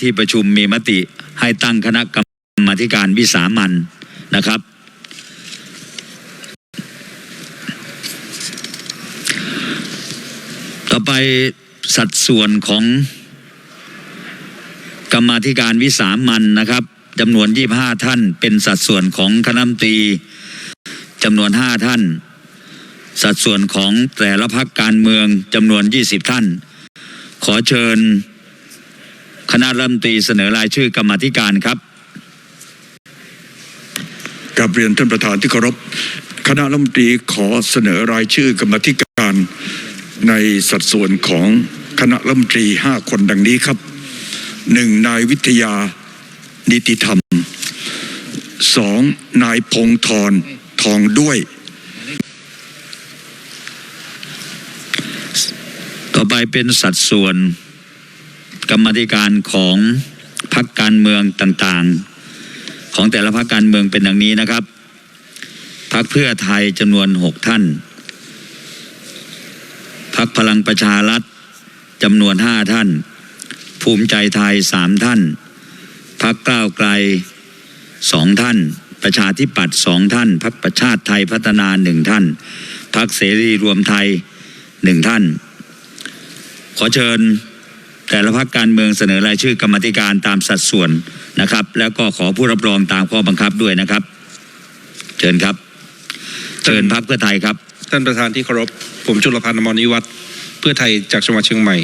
ที่ประชุมมีมติให้ตั้งคณะกรรมาธิการวิสามันนะครับ ต่อไปสัดส่วนของกรรมาธิการวิสามันนะครับจำนวน25ท่าน เป็นสัดส่วนของคณะมตรีจำนวน5ท่าน สัดส่วนของแต่ละพักการเมืองจำนวน20ท่าน ขอเชิญ คณะรัฐมนตรีเสนอรายชื่อกรรมาธิการครับกับเรียนท่านประธานที่เคารพคณะรัฐมนตรีขอเสนอรายชื่อกรรมาธิการในสัดส่วนของคณะรัฐมนตรีห้าคนดังนี้ครับหนึ่งนายวิทยานิติธรรมสองนายพงธรทองด้วยต่อไปเป็นสัดส่วน กรรมธิการของพรรคการเมืองต่างๆ ของแต่ละพรรคการเมืองเป็นดังนี้นะครับพรรคเพื่อไทยจำนวนหกท่านพรรคพลังประชารัฐจำนวนห้าท่าน ภูมิใจไทยสามท่านพรรคก้าวไกลสองท่าน ประชาธิปัตย์สองท่านพรรคประชาติไทยพัฒนาหนึ่งท่านพรรคเสรีรวมไทยหนึ่งท่าน ขอเชิญ แต่ละพรรคการเมืองเสนอรายชื่อกรรมธิการตามสัดส่วนนะครับ แล้วก็ขอผู้รับรองตามข้อบังคับด้วยนะครับ เชิญครับ เชิญพรรคเพื่อไทยครับท่านประธานที่เคารพผมจุลพันธ์มรนิวัฒน์เพื่อไทยจากจังหวัดเชียงใหม่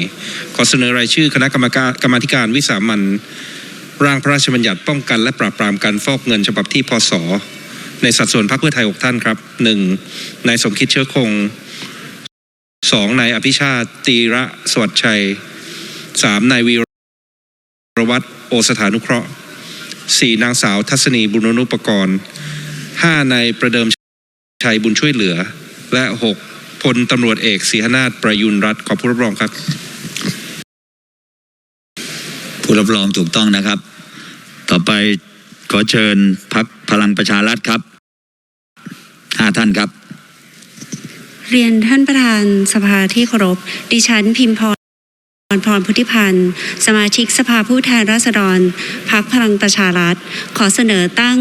ขอเสนอรายชื่อคณะกรรมการกรรมธิการวิสามันร่างพระราชบัญญัติป้องกันและปราบปรามการฟอกเงินฉบับที่พศในสัดส่วนพรรคเพื่อไทย6ท่านครับ 1. นายสมคิดเชื้อคง 2. นายอภิชาติตีระสวัสดิ์ชัย 3. นายวีรวัตรโอสถานุเคราะห์ 4. นางสาวทัศนีบุญนุปกรณ์ 5. นายประเดิมชัยบุญช่วยเหลือ และ 6. พลตำรวจเอกศรีหนาถประยุนรัตน์ขอผู้รับรองครับ ผู้รับรองถูกต้องนะครับ ต่อไปขอเชิญพรรคพลังประชารัฐครับห้าท่านครับ เรียนท่านประธานสภาที่เคารพ ดิฉันพิมพร พรพุทธิพันธ์สมาชิกสภาผู้แทนราษฎรพักพลังประชารัฐ ขอเสนอตั้ง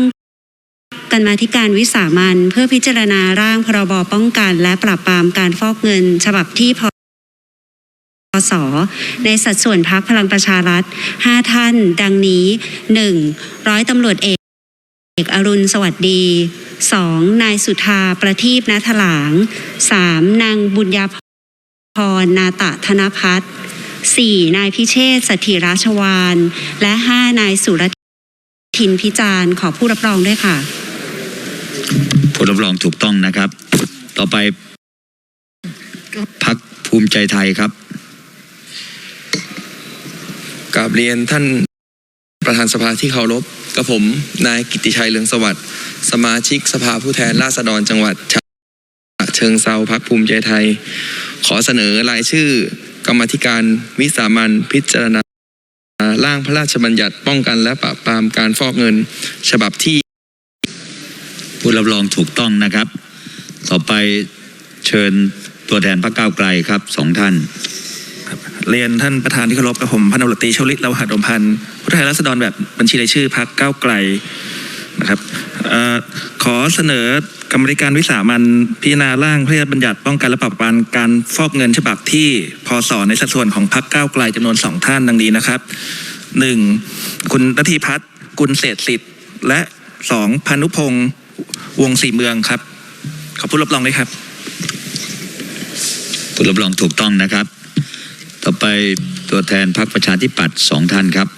กันมาธิการวิสามันเพื่อพิจารณาร่างพรบป้องกันและปราบปรามการฟอกเงิน ฉบับที่พศในสัดส่วนพักพลังประชารัฐ 5 ท่าน ดังนี้ 1. ร้อยตำรวจเอกเอกอรุณสวัสดี 2. นายสุธาประทีปนาถลาง 3. นางบุญญาพรนาตะธนพัฒน์ 4. นายพิเชษฐ์สถิราชวาน และ 5. นายสุรทินพิจารณ์ขอผู้รับรองด้วยค่ะ ผู้รับรองถูกต้องนะครับ ต่อไปพักภูมิใจไทยครับกราบเรียนท่านประธานสภาที่เคารพกับผม นายกิตติชัยเลืองสวัสดิ์สมาชิกสภาผู้แทนราษฎรจังหวัดฉะเชิงเซาพักภูมิใจไทย ขอเสนอรายชื่อ กรรมธิการวิสามันพิจารณาร่างพระราชบัญญัติป้องกันและปราบปรามการฟอกเงิน ฉบับที่ ผู้รับรองถูกต้องนะครับ ต่อไปเชิญตัวแทนพรรคก้าวไกลครับสองท่าน เรียนท่านประธานที่เคารพกับผมพันตำรวจตรีชลิตเลาหัดอมพันธ์ผู้แทนราษฎรแบบบัญชีรายชื่อพักก้าวไกลนะครับออขอเสนอ กรรมธิการวิสามันพิจารณาร่างพระราชบัญญัติป้องกันและปราบปรามการฟอกเงินฉบับที่พศในสัดส่วนของพักก้าวไกลจำนวนสองท่านดังนี้นะครับหนึ่งคุณนทีพัฒน์กุลเศษสิทธิ์และสองพานุพงศ์วงศรีเมืองครับ ขอผู้รับรองด้วยครับ ผู้รับรองถูกต้องนะครับ ต่อไปตัวแทนพรรคประชาธิปัตย์สองท่านครับ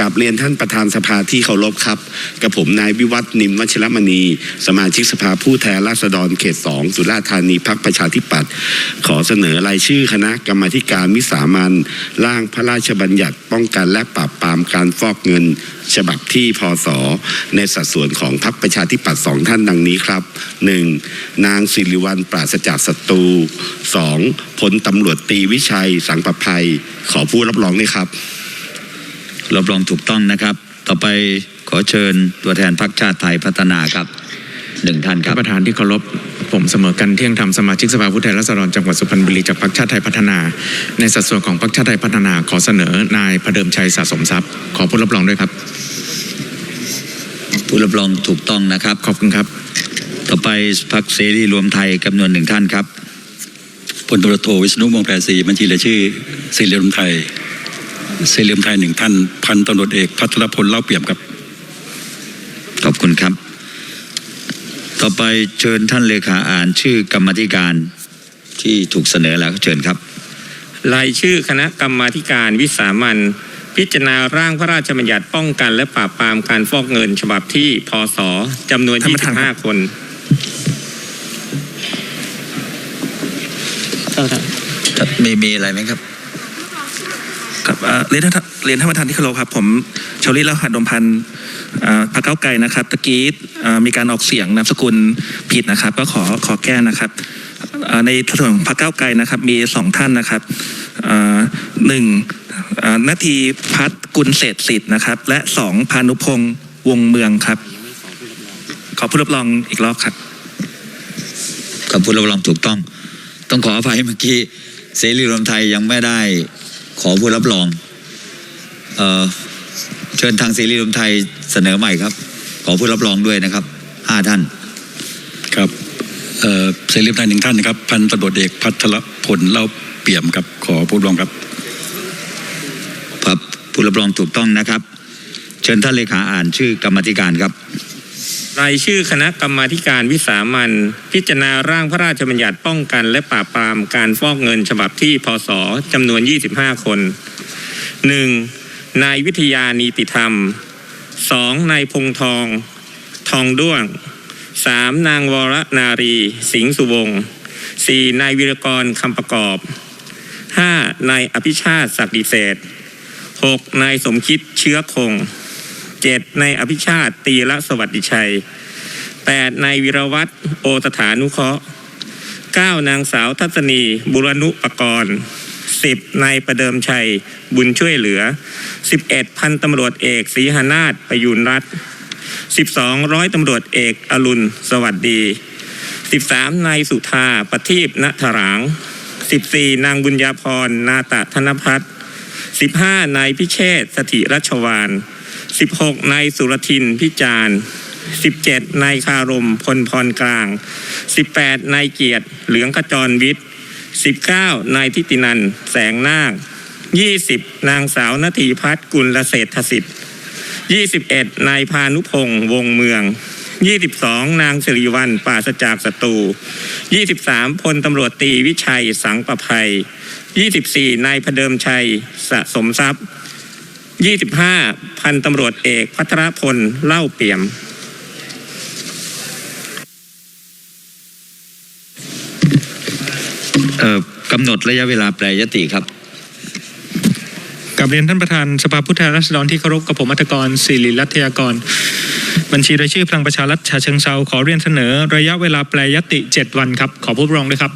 กับเรียนท่านประธานสภาที่เคารพครับ กับผมนายวิวัฒนิมวชิรมณี สมาชิกสภาผู้แทนราษฎรเขตสองสุราษฎร์ธานีพักประชาธิปัตย์ขอเสนอรายชื่อคณะกรรมาการวิสามันร่างพระราชบัญญัติป้องกันและปราบปรามการฟอกเงิน ฉบับที่พศในสัดส่วนของพักประชาธิปัตย์สองท่านดังนี้ครับหนึ่งนางสิริวัลปราศจากศัตรูสองพลตำรวจตีวิชัยสังประภัย ขอผู้รับรองด้วยครับ รับรองถูกต้องนะครับ ต่อไปขอเชิญตัวแทนพรรคชาติไทยพัฒนาครับหนึ่งท่านคท่ารับนประธานที่เคารพผมเสมอกันเที่ยงธรรมสมาชิกสภาผู้แทนราษฎรจังหวัดสุพรรณบุรีจากพรรคชาติไทยพัฒนา ในสัดส่วนของพรรคชาติไทยพัฒนาขอเสนอนายพเดิมชัยสะสมทรัพย์ ขอผู้รับรองด้วยครับ ผู้รับรองถูกต้องนะครับขอบคุณครับ ต่อไปพักเสรีรวมไทยจำนวนหนึ่งท่านครับพลตำรวจโทวิษณุวงศ์แพรศรีบัญชีรายชื่อเสรีรวมไทย เสรีรวมไทยหนึ่งท่านพันตำรวจเอกพัทรพลเล่าเปี่ยมครับ ขอบคุณครับ ต่อไปเชิญท่านเลขาอ่านชื่อกรรมาธิการที่ถูกเสนอแล้วเชิญครับ รายชื่อคณะกรรมาธิการวิสามันพิจารณาร่างพระราชบัญญัติป้องกัน และปราบปรามการฟอกเงินฉบับที่พศจำนวนท่านประธานครับ25คนท่านประธานมีมีอะไรไหมครับ ครับเรียนท่านเรียนท่านประธานที่เคารพครับ ผมชวลิตแล้วหัดดมพันธ์พรรคเก้าไกลนะครับตะกี้มีการออกเสียงนามสกุลผิดนะครับ ก็ขอขอแก้นะครับในส่วนของพรรคเก้าไกลนะครับ มีสองท่านนะครับหนึ่งนาทีพัฒกุลเศรษฐสิทธิ์นะครับ และสองพานุพงศ์วงเมืองครับ ขอผู้รับรองอีกรอบครับกับผู้รับรองถูกต้อง ต้องขออภัยเมื่อกี้เสรีรวมไทยยังไม่ได้ ขอผู้รับรอง เอ่อ เชิญทางเสรีรวมไทยเสนอใหม่ครับ ขอผู้รับรองด้วยนะครับห้าท่าน ครับ เอ่อเสรีรวมไทยหนึ่งท่านนะครับ พันตำรวจเอกพัทรพลเล่าเปี่ยมครับ ขอผู้รับรองครับ ครับผู้รับรองถูกต้องนะครับ เชิญท่านเลขาอ่านชื่อกรรมาธิการครับ รายชื่อคณะกรรมาการวิสามันพิจารณาร่างพระราชบัญญัติป้องกันและปราบปรามการฟอกเงินฉบับที่พศจำนวน 25 คน 1. นายวิทยานีติธรรม 2. นายพงทอง ทองด้วง 3. นางวรนารี สิงห์สุวงศ์ 4. นายวิรกรคำประกอบ 5. นายอภิชาติศักดิเศษ 6. นายสมคิดเชื้อคง 7. ในอภิชาติตีละสวัสดิชัย 8. ในวิรวัตรโอตฐานุเคราะห์ 9. นางสาวทัศนี บุรณุปกรณ์ 10. นายประเดิมชัย บุญช่วยเหลือ 11. พันตำรวจเอกศรีหนาถประยูนรัตน์ 12. ร้อยตำรวจเอกอรุณ สวัสดี 13. นายสุธาประทีปณถราง 14. นางบุญญาพร นาตะธนพัฒน์ 15. นายพิเชษสถิรัชวาน 16. นายสุรทินพิจารณ์ 17. นายคารมพลพรกลาง 18. นายเกียรติเหลืองขจรวิทย์ 19. นายทิตินันแสงนาค 20. นางสาวนาทีพัฒน์กุลเศรษฐสิทธิ์ 21. นายพานุพงษ์วงเมือง 22. นางสิริวัลปราศจากศัตรู 23. พลตำรวจตีวิชัยสังประภัย 24. นายพเดิมชัยสะสมทรัพย์ 25. พันตำรวจเอกพัทรพลเล่าเปี่ยม เอ่อกำหนดระยะเวลาแปรยติครับกับเรียนท่านประธานสภาผู้แทนราษฎรที่เคารพกับผมอัธกรศิริรัตยากร บัญชีรายชื่อพลังประชารัฐฉะเชิงเซาขอเรียนเสนอระยะเวลาแปลยติ 7 วันครับ ขอผู้รับรองด้วยครับ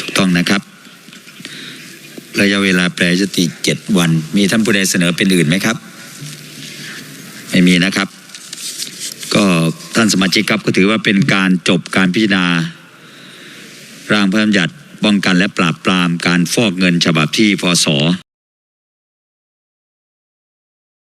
ถูกต้องนะครับ ระยะเวลาแปรยติเจ็ดวัน มีท่านผู้ใดเสนอเป็นอื่นไหมครับ ไม่มีนะครับ ก็ท่านสมาชิกครับก็ถือว่าเป็นการจบการพิจารณา ร่างพระราชบัญญัติป้องกันและปราบปรามการฟอกเงินฉบับที่พศ